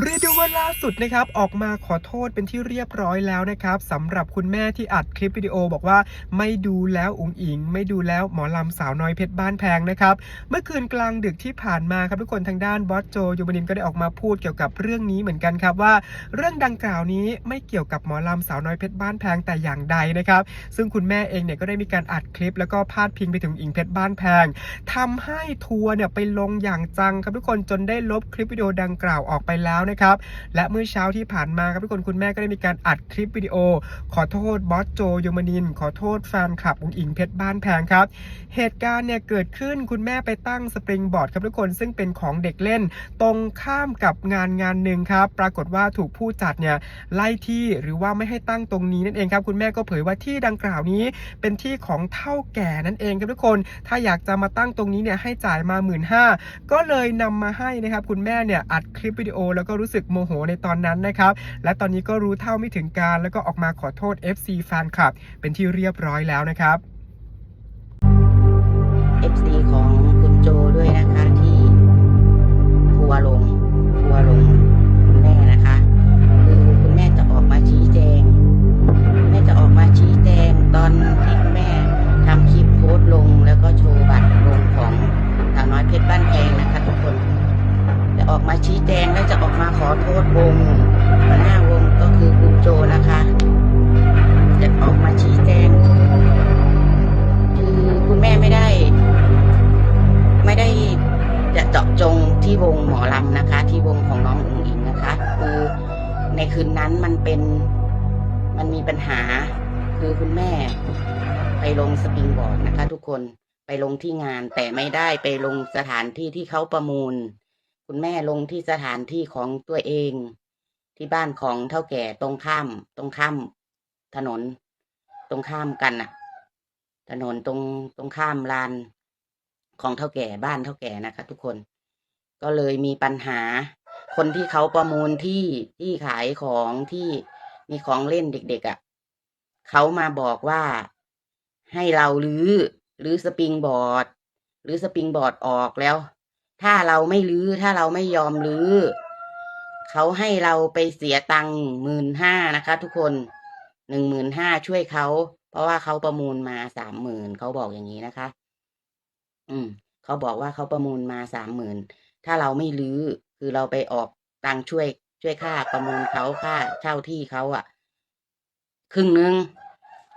เรียกได้ว่าล่าสุดนะครับออกมาขอโทษเป็นที่เรียบร้อยแล้วนะครับสำหรับคุณแม่ที่อัดคลิปวิดีโอบอกว่าไม่ดูแล้วอุ๋งอิง ไม่ดูแล้วหมอลำสาวน้อยเพชรบ้านแพงนะครับเมื่อคืนกลางดึกที่ผ่านมาครับทุกคนทางด้านบอสโจโยบนินก็ได้ออกมาพูดเกี่ยวกับเรื่องนี้เหมือนกันครับว่า เรื่องดังกล่าวนี้ไม่เกี่ยวกับหมอลำสาวน้อยเพชรบ้านแพงแต่อย่างใดนะครับซึ่งคุณแม่เองเนี่ยก็ได้มีการอัดคลิป แล้วก็พาดพิงไปถึงอิงเพชรบ้านแพงทำให้ทัวร์เนี่ยไปลงอย่างจังครับทุกคนจนได้ลบคลิปวิดีโอดังกล่าวออกไปแล้วนะครับ และเมื่อเช้าที่ผ่านมาครับทุกคนคุณแม่ก็ได้มีการอัดคลิปวิดีโอ ขอโทษบอสโจโยมานิน ขอโทษแฟนคลับอุงอิงเพชรบ้านแพงครับ เหตุการณ์เนี่ยเกิดขึ้นคุณแม่ไปตั้งสปริงบอร์ดครับทุกคนซึ่งเป็นของเด็กเล่น ตรงข้ามกับงานงานหนึ่งครับ ปรากฏว่าถูกผู้จัดเนี่ยไล่ที่หรือว่าไม่ให้ตั้งตรงนี้นั่นเองครับ คุณแม่ก็เผยว่าที่ดังกล่าวนี้เป็นที่ของเท่าแก่นั่นเองครับทุกคน ถ้าอยากจะมาตั้งตรงนี้เนี่ยให้จ่ายมา1 5ื่นห้าก็เลยนำมาให้นะครับ คุณแม่เนี่ยอัดคลิปวิดีโอแล้วก็รู้สึกโมโหในตอนนั้นนะครับ และตอนนี้ก็รู้เท่าไม่ถึงการ แล้วก็ออกมาขอโทษ FC แฟนคลับ เป็นที่เรียบร้อยแล้วนะครับ FC ของคุณโจด้วยนะคะที่ทัวลงทัวลงคุณแม่นะคะ คือคุณแม่จะออกมาชี้แจงแม่จะออกมาชี้แจงตอนที่แม่ทำคลิปโพสต์ลงแล้วก็โชว์บัตรลงของสาวน้อยเพชรบ้านแพงนะคะทุกคนจะออกมาชี้แจง มาขอโทษวงหัวหน้าวงก็คือคุณโจนะคะ จะออกมาชี้แจง คือคุณแม่ไม่ได้ ไม่ได้จะเจาะจงที่วงหมอลำนะคะ ที่วงของน้องอุ๋งอิงนะคะ คือในคืนนั้นมันเป็นมันมีปัญหา คือคุณแม่ไปลงสปริงบอร์ดนะคะ ทุกคนไปลงที่งานแต่ไม่ได้ไปลงสถานที่ที่เขาประมูล คุณแม่ลงที่สถานที่ของตัวเอง ที่บ้านของเท่าแก่ตรงข้าม ตรงข้าม ถนน ตรงข้ามกันน่ะถนนตรงตรงข้ามลานของเท่าแก่บ้านเท่าแก่นะคะ ทุกคน ก็เลยมีปัญหา คนที่เขาประมูลที่ที่ขายของที่มีของเล่นเด็กๆอะ่ะเขามาบอกว่าให้เราลื้อลื้อสปริงบอร์ดลื้อสปริงบอร์ดออกแล้ว ถ้าเราไม่ลื้อถ้าเราไม่ยอมลื้อเขาให้เราไปเสียตังค์หมื่นห้านะคะ ทุกคนหนึ่งหมื่นห้าช่วยเขาเพราะว่าเขาประมูลมาสามหมื่นเขาบอกอย่างนี้นะคะ อืมเขาบอกว่าเขาประมูลมาสามหมื่นถ้าเราไม่รื้อคือเราไปออกตังค์ช่วย ช่วยค่าประมูลเขาค่าเช่าที่เขาอะครึ่งนึง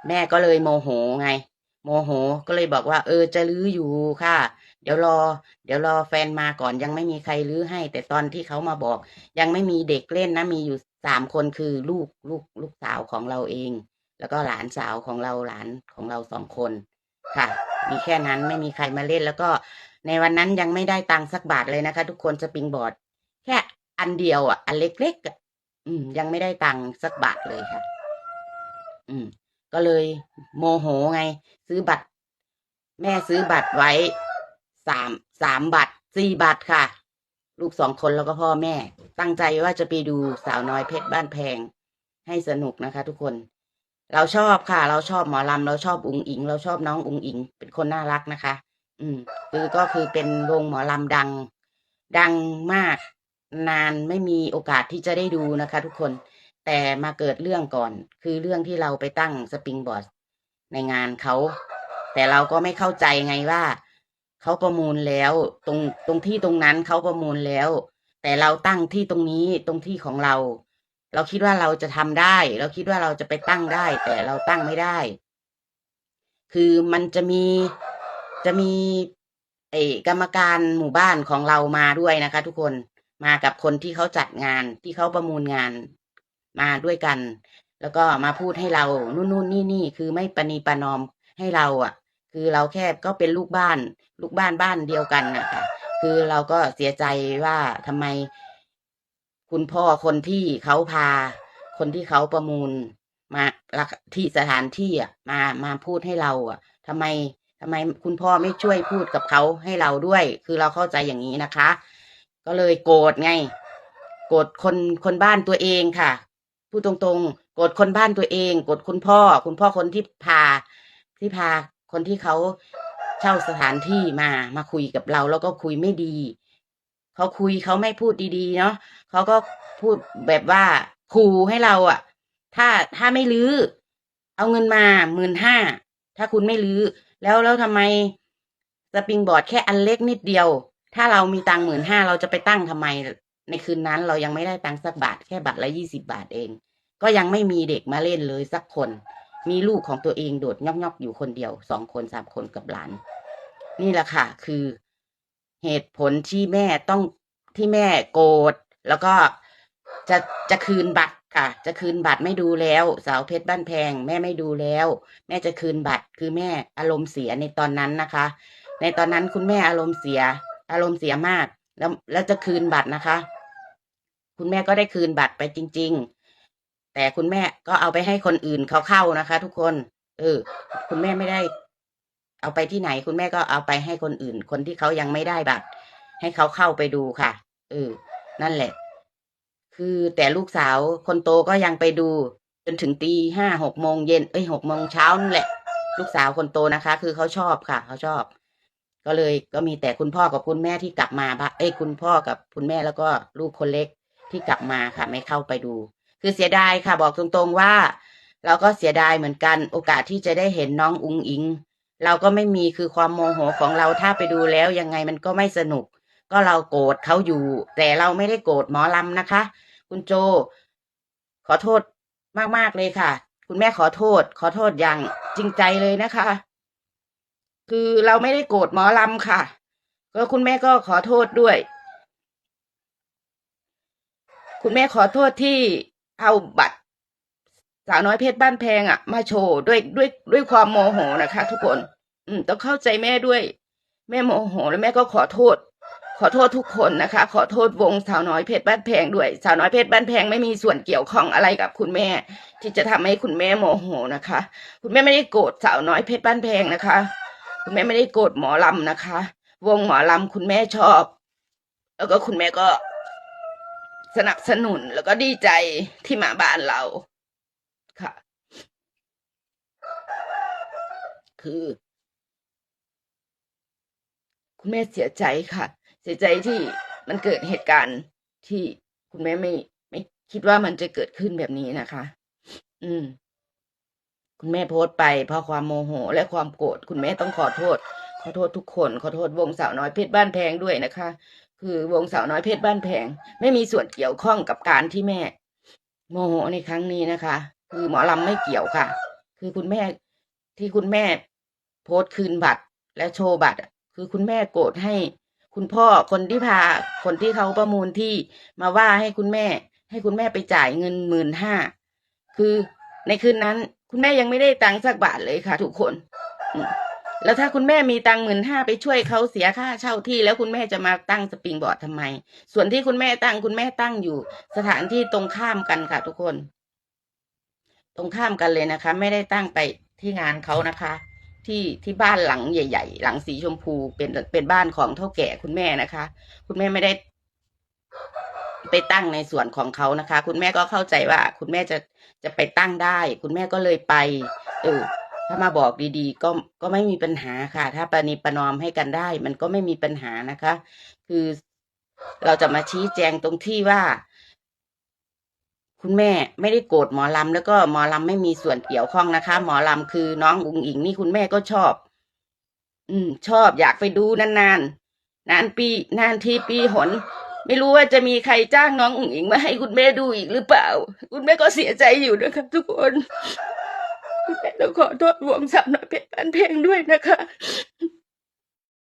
แม่ก็เลยโมโหไง โมโหก็เลยบอกว่า เออจะรื้ออยู่ค่ะ เดี๋ยวรอ เดี๋ยวรอแฟนมาก่อนยังไม่มีใครรื้อให้ แต่ตอนที่เขามาบอก ยังไม่มีเด็กเล่นนะมีอยู่สามคนคือลูกลูกลูกสาวของเราเอง แล้วก็หลานสาวของเราหลานของเราสองคน ค่ะ มีแค่นั้นไม่มีใครมาเล่น แล้วก็ในวันนั้นยังไม่ได้ตังค์สักบาทเลยนะคะ ทุกคนสปริงบอร์ด แค่อันเดียวอะอันเล็กๆอืม ยังไม่ได้ตังค์สักบาทเลยค่ะ อืม ก็เลยโมโหไง ซื้อบัตร แม่ซื้อบัตรไว้ สามสามบัตรสี่บัตรค่ะ ลูกสองคนแล้วก็พ่อแม่ ตั้งใจว่าจะไปดูสาวน้อยเพชรบ้านแพง ให้สนุกนะคะ ทุกคน เราชอบค่ะ เราชอบหมอลำเราชอบอุ๋งอิง เราชอบน้องอุ๋งอิง เป็นคนน่ารักนะคะ อืมคือก็คือเป็นวงหมอลำดัง ดังมาก นานไม่มีโอกาสที่จะได้ดูนะคะ ทุกคนแต่มาเกิดเรื่องก่อน คือเรื่องที่เราไปตั้งสปริงบอร์ดในงานเขา แต่เราก็ไม่เข้าใจไงว่า เขาประมูลแล้ว ตรงตรงที่ตรงนั้นเขาประมูลแล้ว แต่เราตั้งที่ตรงนี้ตรงที่ของเรา เราคิดว่าเราจะทำได้ เราคิดว่าเราจะไปตั้งได้ แต่เราตั้งไม่ได้ คือมันจะมีจะมีไอกรรมการหมู่บ้านของเรามาด้วยนะคะ ทุกคนมากับคนที่เขาจัดงานที่เขาประมูลงานมาด้วยกัน แล้วก็มาพูดให้เรานู่นนู่นนี่นี่คือไม่ปณีประนอมให้เราอะ คือเราแค่ก็เป็นลูกบ้าน ลูกบ้านบ้านเดียวกันนะคะคือเราก็เสียใจว่าทำไม คุณพ่อคนที่เขาพา คนที่เขาประมูล มาที่สถานที่อะมามาพูดให้เรา อะทำไมทำไมคุณพ่อไม่ช่วยพูดกับเขาให้เราด้วย คือเราเข้าใจอย่างนี้นะคะ ก็เลยโกรธไง โกรธคนคนบ้านตัวเองค่ะพูดตรงๆ โกรธคนบ้านตัวเอง โกรธคุณพ่อ คุณพ่อคนที่พาที่พา คนที่เขาเช่าสถานที่มามาคุยกับเราแล้วก็คุยไม่ดี เขาคุยเขาไม่พูดดีๆ เนาะเขาก็พูดแบบว่าขู่ให้เราอะถ้าถ้าไม่รื้อเอาเงินมาหมื่นห้าถ้าคุณไม่รื้อแล้วแล้วทำไมสปริงบอร์ดแค่อันเล็กนิดเดียว ถ้าเรามีตังหมื่นห้าเราจะไปตั้งทำไม ในคืนนั้นเรายังไม่ได้ตังสักบาทแค่บาทละยี่สิบาทเอง ก็ยังไม่มีเด็กมาเล่นเลยสักคน มีลูกของตัวเองโดดยอกๆอยู่คนเดียวสองคนสามคนกับหลาน นี่แหละค่ะ คือเหตุผลที่แม่ต้องที่แม่โกรธแล้วก็จะจะคืนบัตรค่ะ จะคืนบัตรไม่ดูแล้ว สาวเพชรบ้านแพง แม่ไม่ดูแล้ว แม่จะคืนบัตรคือแม่อารมณ์เสียในตอนนั้นนะคะ ในตอนนั้นคุณแม่อารมณ์เสีย อารมณ์เสียมาก แล้วแล้วจะคืนบัตรนะคะ คุณแม่ก็ได้คืนบัตรไปจริง ๆ แต่คุณแม่ก็เอาไปให้คนอื่นเขาเข้านะคะ ทุกคน เออ คุณแม่ไม่ได้ เอาไปที่ไหน คุณแม่ก็เอาไปให้คนอื่น คนที่เขายังไม่ได้บัตร ให้เขาเข้าไปดูค่ะ เออ นั่นแหละ คือแต่ลูกสาวคนโตก็ยังไปดู จนถึงตีห้าหกโมงเย็นเอ้ยหกโมงเช้านั่นแหละ ลูกสาวคนโตนะคะ คือเขาชอบค่ะ เขาชอบ ก็เลยก็มีแต่คุณพ่อกับคุณแม่ที่กลับมาบ้าเอ้ยคุณพ่อกับคุณแม่แล้วก็ลูกคนเล็กที่กลับมาค่ะ ไม่เข้าไปดู คือเสียดายค่ะ บอกตรงๆว่า เราก็เสียดายเหมือนกัน โอกาสที่จะได้เห็นน้องอุงอิง เราก็ไม่มีคือความโมโหของเราถ้าไปดูแล้วยังไงมันก็ไม่สนุก ก็เราโกรธเขาอยู่ แต่เราไม่ได้โกรธหมอลำนะคะ คุณโจ ขอโทษมากๆเลยค่ะ คุณแม่ขอโทษ ขอโทษอย่างจริงใจเลยนะคะ คือเราไม่ได้โกรธหมอลำค่ะก็คุณแม่ก็ขอโทษด้วย คุณแม่ขอโทษที่ เอาบัตร สาวน้อยเพชรบ้านแพงอะมาโชว์ด้วยด้วยด้วยความโมโหนะคะ ทุกคน อืม ต้องเข้าใจแม่ด้วย แม่โมโห แล้วแม่ก็ขอโทษ ขอโทษทุกคนนะคะ ขอโทษวงสาวน้อยเพชรบ้านแพงด้วย สาวน้อยเพชรบ้านแพงไม่มีส่วนเกี่ยวข้องอะไรกับคุณแม่ ที่จะทำให้คุณแม่โมโหนะคะ คุณแม่ไม่ได้โกรธสาวน้อยเพชรบ้านแพงนะคะ คุณแม่ไม่ได้โกรธหมอลำนะคะ วงหมอลำคุณแม่ชอบ แล้วก็คุณแม่ก็ สนับสนุนแล้วก็ดีใจที่มาบ้านเราค่ะ คือ คุณแม่เสียใจค่ะ เสียใจที่มันเกิดเหตุการณ์ที่คุณแม่ไม่ไม่คิดว่ามันจะเกิดขึ้นแบบนี้นะคะ อืม คุณแม่โพสต์ไปเพราะความโมโห และความโกรธคุณแม่ต้องขอโทษ ขอโทษทุกคน ขอโทษวงสาวน้อยเพชรบ้านแพงด้วยนะคะ คือวงสาวน้อยเพชรบ้านแพงไม่มีส่วนเกี่ยวข้องกับการที่แม่ โมโหในครั้งนี้นะคะ คือหมอลำไม่เกี่ยวค่ะ คือคุณแม่ที่คุณแม่โพสต์คืนบัตรและโชว์บัตรคือคุณแม่โกรธให้ คุณพ่อคนที่พาคนที่เขาประมูลที่มาว่าให้คุณแม่ ให้คุณแม่ไปจ่ายเงินหมื่นห้าคือในคืนนั้น คุณแม่ยังไม่ได้ตังค์สักบาทเลยค่ะ ทุกคนอื แล้วถ้าคุณแม่มีตังค์หมื่นห้าไปช่วยเขาเสียค่าเช่าที่ แล้วคุณแม่จะมาตั้งสปริงบอร์ดทำไม ส่วนที่คุณแม่ตั้งคุณแม่ตั้งอยู่ สถานที่ตรงข้ามกันค่ะทุกคน ตรงข้ามกันเลยนะคะ ไม่ได้ตั้งไปที่งานเขานะคะ ที่ที่บ้านหลังใหญ่ ๆ หลังสีชมพูเป็นเป็นบ้านของเท่าแก่คุณแม่นะคะ คุณแม่ไม่ได้ไปตั้งในส่วนของเขานะคะ คุณแม่ก็เข้าใจว่า คุณแม่จะจะไปตั้งได้ คุณแม่ก็เลยไป เออ ถ้ามาบอกดีๆ ก็ก็ไม่มีปัญหาค่ะ ถ้าประนีประนอมให้กันได้ มันก็ไม่มีปัญหานะคะ คือเราจะมาชี้แจงตรงที่ว่า คุณแม่ไม่ได้โกรธหมอลำแล้วก็หมอลำไม่มีส่วนเกี่ยวข้องนะคะ หมอลำคือน้องอุงอิงนี่คุณแม่ก็ชอบ อืม ชอบอยากไปดูนานๆนานปีนานทีปีหนไม่รู้ว่าจะมีใครจ้างน้องอุ๋งอิงมาให้คุณแม่ดูอีกหรือเปล่า คุณแม่ก็เสียใจอยู่นะคะทุกคน แม่ต้องขอโทษวงสามน้อยเพชรบ้านเพลงด้วยนะคะ